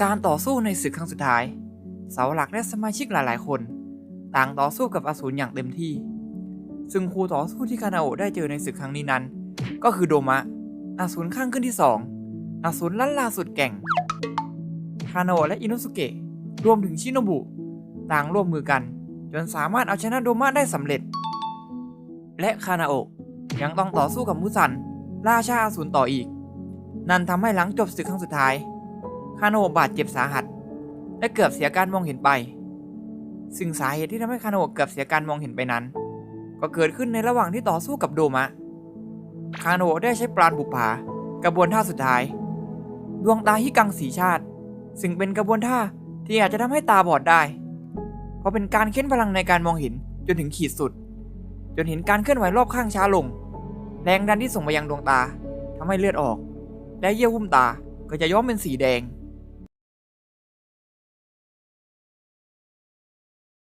การต่อสู้ในศึกครั้งสุดท้าย เสาหลักและสมาชิกหลายๆ คน ต่างต่อสู้กับอสูรอย่างเต็มที่ ซึ่งคู่ต่อสู้ที่คานาโอะได้เจอในศึกครั้งนี้นั้น ก็คือโดมะอสูรข้างขึ้นที่สองอสูรลั่นลาสุดแก่งคานาโอะและอินุสุเกะรวมถึงชิโนบุต่างร่วมมือกันจนสามารถเอาชนะโดมะได้สำเร็จ และคานาโอะยังต้องต่อสู้กับมุสันราชาอสูรต่ออีก นั่นทำให้หลังจบศึกครั้งสุดท้าย คาโอะบาดเจ็บสาหัส และเกือบเสียการมองเห็นไป ซึ่งสาเหตุที่ทำให้คาโอะเกือบเสียการมองเห็นไปนั้น ก็เกิดขึ้นในระหว่างที่ต่อสู้กับโดมะ คาโอะได้ใช้ปราณบุปผากระบวนท่าสุดท้าย ดวงตาฮิกังสีชาติ ซึ่งเป็นกระบวนท่าที่อาจจะทำให้ตาบอดได้ เพราะเป็นการเค้นพลังในการมองเห็นจนถึงขีดสุด จนเห็นการเคลื่อนไหวรอบข้างช้าลง แรงดันที่ส่งไปยังดวงตาทำให้เลือดออก และเยื่อหุ้มตาก็จะย้อมเป็นสีแดง